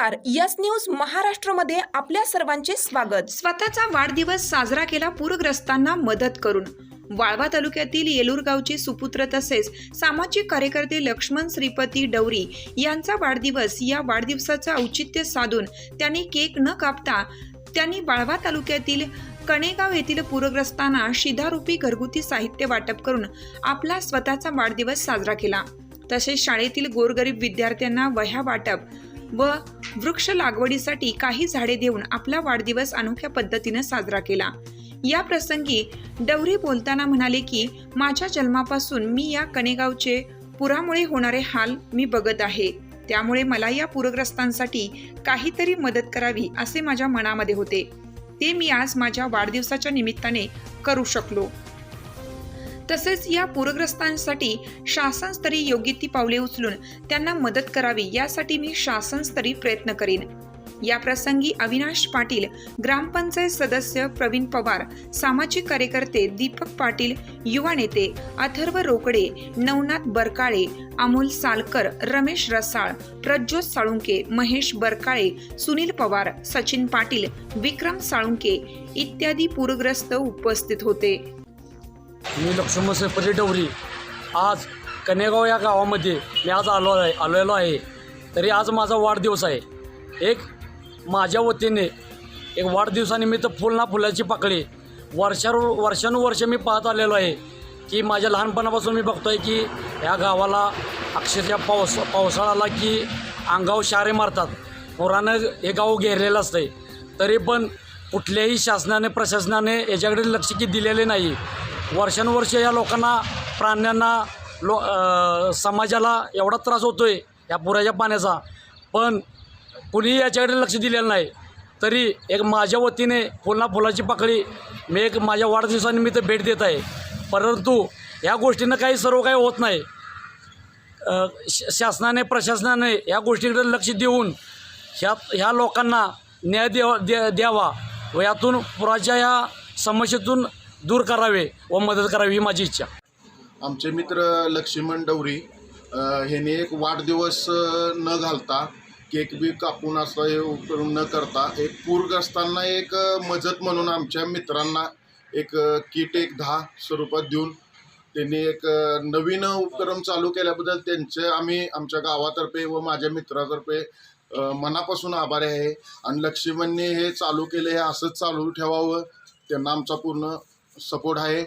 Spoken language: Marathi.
नमस्कार. यस न्यूज महाराष्ट्रमध्ये आपल्या सर्वांचे स्वागत. स्वतःचा वाढदिवस साजरा केला पूरग्रस्तांना मदत करून. वाळवा तालुक्यातील येलूर गावचे सुपुत्र तसेच सामाजिक कार्यकर्ते लक्ष्मण श्रीपती डवरी यांचा वाढदिवस या वाढदिवसाचं औचित्य साधून त्यांनी केक न कापता त्यांनी वाळवा तालुक्यातील कणेगाव येथील पूरग्रस्तांना शिधारूपी घरगुती साहित्य वाटप करून आपला स्वतःचा वाढदिवस साजरा केला. तसेच शाळेतील गोरगरीब विद्यार्थ्यांना वह्या वाटप व वृक्ष लागवडीसाठी काही झाडे देऊन आपला वाढदिवस अनोख्या पद्धतीनं साजरा केला. या प्रसंगी डवरे बोलताना म्हणाले की माझ्या जन्मापासून मी या कणेगावचे पुरामुळे होणारे हाल मी बघत आहे. त्यामुळे मला या पूरग्रस्तांसाठी काहीतरी मदत करावी असे माझ्या मनामध्ये होते. ते मी आज माझ्या वाढदिवसाच्या निमित्ताने करू शकलो. तसेच या पूरग्रस्तांसाठी शासनस्तरी योग्य ती पावले उचलून त्यांना मदत करावी यासाठी मी शासनस्तरी प्रयत्न करीन. या प्रसंगी अविनाश पाटील ग्रामपंचायत सदस्य प्रवीण पवार सामाजिक कार्यकर्ते दीपक पाटील युवा नेते अथर्व रोकडे नवनाथ बरकाळे अमोल सालकर रमेश रसाळ प्रज्योत साळुंके महेश बरकाळे सुनील पवार सचिन पाटील विक्रम साळुंके इत्यादी पूरग्रस्त उपस्थित होते. मी लक्ष्मण सेपरी डवरी आज कनेगाव या गावामध्ये मी आज आलो आहे आलेलो आहे. तरी आज माझा वाढदिवस आहे. एक माझ्या वतीने एक वाढदिवसानिमित्त फुल ना फुलाची पाकळी. वर्षानु वर्षानुवर्ष मी पाहत आलेलो आहे की माझ्या लहानपणापासून मी बघतो आहे की या गावाला अक्षरशः पावस पावसाळाला की अंगाव शारे मारतात. पुरानं हे गाव घेरलेलं असतंय. तरी पण कुठल्याही शासनाने प्रशासनाने याच्याकडे लक्ष की दिलेले नाही. वर्षानुवर्ष या लोकांना प्राण्यांना लो समाजाला एवढा त्रास होतो आहे या पुराच्या पाण्याचा. पण कुणीही याच्याकडे लक्ष दिलेलं नाही. तरी एक माझ्या वतीने फुलना फुलाची पाकळी मी एक माझ्या वाढदिवसानिमित्त भेट देत आहे. परंतु या गोष्टीनं काही सर्व काही होत नाही. श शासनाने प्रशासनाने या गोष्टीकडे लक्ष देऊन ह्या ह्या लोकांना न्याय द्यावा द्यावा व यातून पुराच्या या समस्येतून दूर करावे व मदत करावी ही माझी इच्छा. आमचे मित्र लक्ष्मण डवरी ह्याने एक वाढदिवस न घालता केक बी कापून असं हे करून न करता एक पूरग्रस्तांना एक मजत मदत म्हणून आमच्या मित्रांना एक किट एक दहा स्वरूपात देऊन त्यांनी एक नवीन उपक्रम चालू केल्याबद्दल त्यांचे आम्ही आमच्या गावातर्फे व माझ्या मित्रातर्फे मनापासून आभारी आहे. आणि लक्ष्मणने हे चालू केले हे असंच चालू ठेवावं त्यांना आमचा पूर्ण सपोर्ट आहे.